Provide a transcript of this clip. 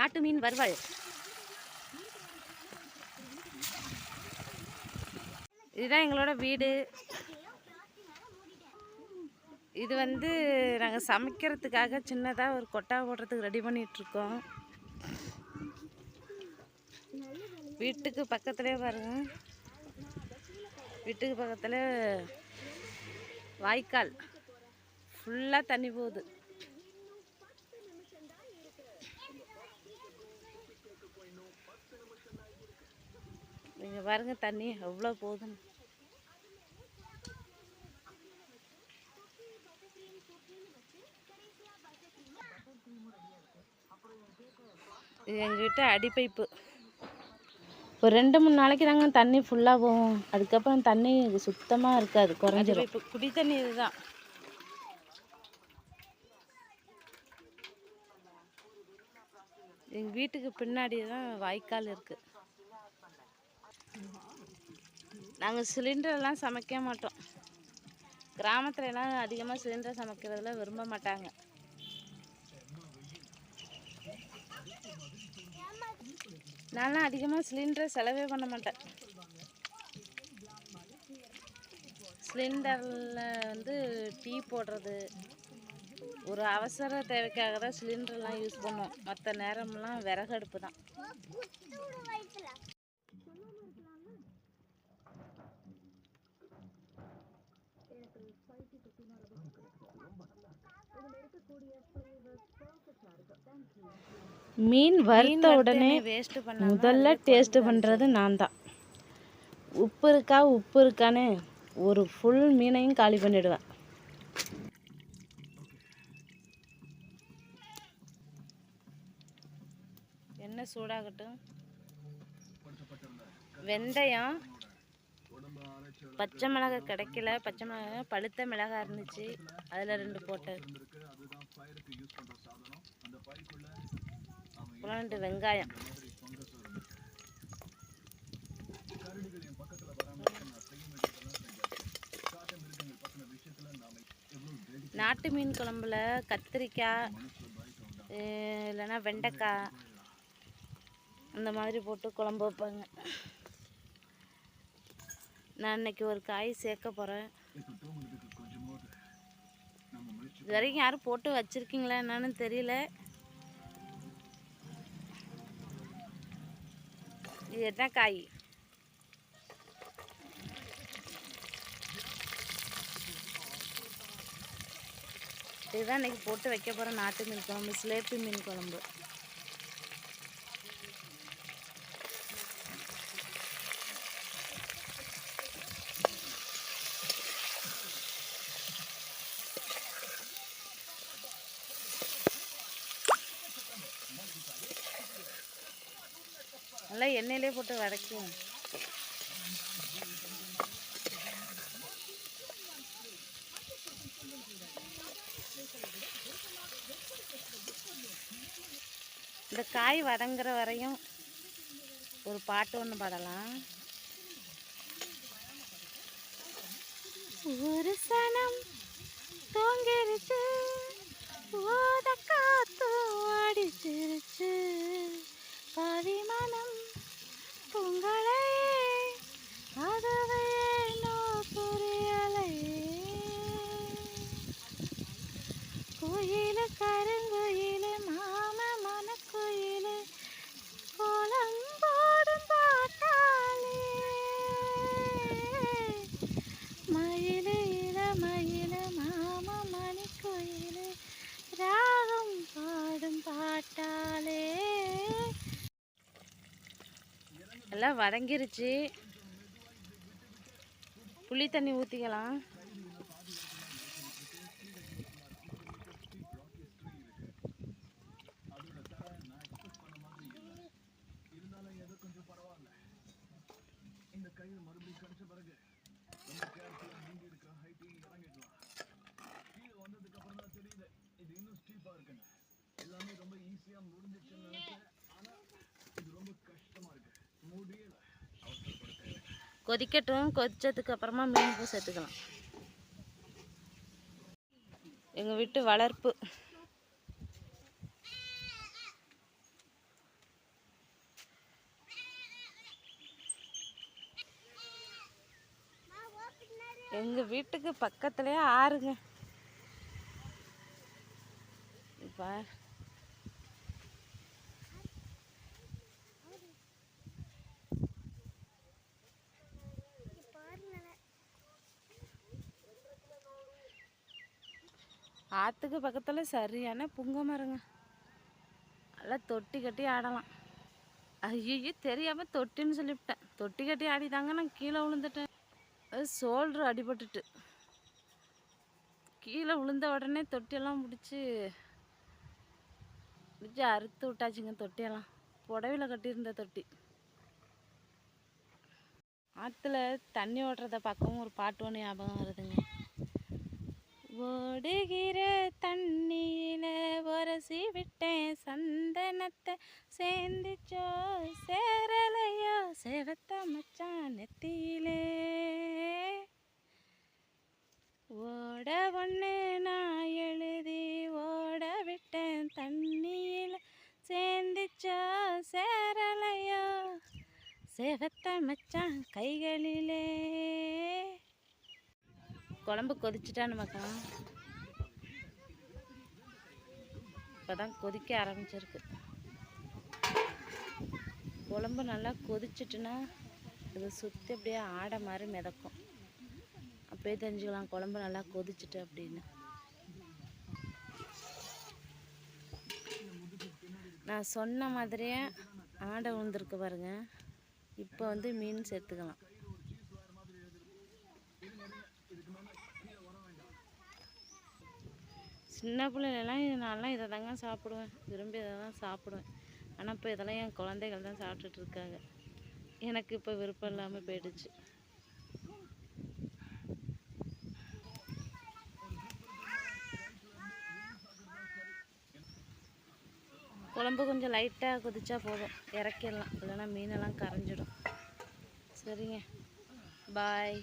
நாட்டு மீன் வறுவல். இதுதான் எங்களோட வீடு. இது வந்து நாங்கள் சமைக்கிறதுக்காக சின்னதாக ஒரு கொட்டா போடுறதுக்கு ரெடி பண்ணிகிட்ருக்கோம் வீட்டுக்கு பக்கத்துலேயே பாருங்கள் வீட்டுக்கு பக்கத்தில் வாய்க்கால். ஃபுல்லாக தண்ணி போகுது. இங்கே பாருங்கள் தண்ணி எவ்வளோ போகுதுன்னு. இது எங்கள் அடிப்பைப்பு. ஒரு ரெண்டு மூணு நாளைக்கு தாங்க தண்ணி ஃபுல்லாக போகும். அதுக்கப்புறம் தண்ணி சுத்தமாக இருக்காது குறைஞ்சிரும். இப்போ குடி தண்ணி இதுதான். எங்கள் வீட்டுக்கு பின்னாடி தான் வாய்க்கால் இருக்குது நாங்கள் சிலிண்டர்லாம் சமைக்க மாட்டோம். கிராமத்தில் எல்லாம் அதிகமாக சிலிண்டர் சமைக்கிறதுல விரும்ப மாட்டாங்க. நான்லாம் அதிகமாக சிலிண்டரை செலவே பண்ண மாட்டேன். சிலிண்டரில் வந்து டீ போடுறது ஒரு அவசர தேவைக்காக தான் சிலிண்டர்லாம் யூஸ் பண்ணுவோம். மற்ற நேரம்லாம் விறகு அடுப்பு தான். மீன் வறுத்த உடனே முதல்ல டேஸ்ட் பண்ணுறது நான் தான். உப்பு இருக்கா? உப்பு இருக்கான்னு ஒரு ஃபுல் மீனையும் காலி பண்ணிடுவேன். எண்ணெய் சூடாகட்டும். வெந்தயம். பச்சை மிளகாய் கிடைக்கல. பச்சை மிளகாய் பழுத்த மிளகாய் இருந்துச்சு. அதில் ரெண்டு போட்டேன். அப்புறம் ரெண்டு வெங்காயம். நாட்டு மீன் குழம்புல கத்திரிக்காய் இல்லைன்னா வெண்டைக்காய் அந்த மாதிரி போட்டு குழம்பு வைப்பாங்க. நான் இன்னைக்கு ஒரு காய் சேர்க்க போகிறேன் இது வரைக்கும் யாரும் போட்டு வச்சுருக்கீங்களா என்னன்னு தெரியல. இதுதான் காய் இதுதான் இன்றைக்கி போட்டு வைக்க போகிற நாட்டு மீன் குழம்பு சிலேப்பி மீன் குழம்பு நல்லா எண்ணெயிலே போட்டு வதக்கும் இந்த காய் வதங்குற வரையும் ஒரு பாட்டு ஒன்று பாடலாம். ஒரு சனம் தூங்கிருச்சு. கருங்கோயிலு மாம மனக்கோயிலு கோலம் போடும் பாட்டாளே. மயிலு இளமயிலு மாம மணிக்குயில் ராகம் பாடும் பாட்டாளே. எல்லாம் வதங்கிருச்சு. புளி தண்ணி ஊற்றிக்கலாம் கொதிக்கட்டும். கொதித்ததுக்கு அப்புறமா மீன்பு சேர்த்துக்கலாம் எங்கள் வீட்டு வளர்ப்பு. எங்கள் வீட்டுக்கு பக்கத்துலேயே ஆறுங்க. இப்போ ஆற்றுக்கு பக்கத்தில் சரியான புங்க மரங்க. நல்லா தொட்டி கட்டி ஆடலாம். ஐயோ தெரியாமல் தொட்டின்னு சொல்லிவிட்டேன். தொட்டி கட்டி ஆடிதாங்க நான் கீழே விழுந்துட்டேன். அது சோல்ட்ரு அடிபட்டுட்டு. கீழே விழுந்த உடனே தொட்டியெல்லாம் பிடிச்சி பிடிச்சி அறுத்து விட்டாச்சுங்க தொட்டியெல்லாம். புடவையில் கட்டியிருந்த தொட்டி. ஆற்றுல தண்ணி ஓட்டுறத பக்கமும் ஒரு பாட்டு ஒன்று ஞாபகம் வருதுங்க. ஓடுகிற தண்ணியில உரசி விட்டேன். சந்தனத்தை சேர்ந்துச்சோ சேரலையோ செவத்த மச்சான் நெத்தியிலே. ஓட ஒன்று நான் எழுதி ஓட விட்டேன். தண்ணியில் சேர்ந்துச்சோ சேரலையோ செவத்த மச்சான் கைகளிலே. குழம்பு கொதிச்சுட்டான்னு இப்போ இப்போதான் கொதிக்க ஆரம்பிச்சிருக்கு. குழம்பு நல்லா கொதிச்சிட்டுன்னா இது சுற்றி அப்படியே ஆடை மாதிரி மிதக்கும். அப்படியே தெரிஞ்சுக்கலாம் குழம்பு நல்லா கொதிச்சிட்டு அப்படின்னு. நான் சொன்ன மாதிரியே ஆடை விழுந்திருக்கு பாருங்க. இப்போ வந்து மீன் சேர்த்துக்கலாம். சின்ன பிள்ளைலலாம் நான்லாம் இதை தாங்க சாப்பிடுவேன். விரும்பி இதை தான் சாப்பிடுவேன். ஆனால் இப்போ இதெல்லாம் என் குழந்தைகள் தான் சாப்பிட்டுட்டு இருக்காங்க எனக்கு இப்போ விருப்பம் இல்லாமல் போயிடுச்சு. குழம்பு கொஞ்சம் லைட்டாக கொதிச்சா போதும். இறக்கிடலாம். இல்லைன்னா மீனெல்லாம் கரைஞ்சிடும். சரிங்க. பாய்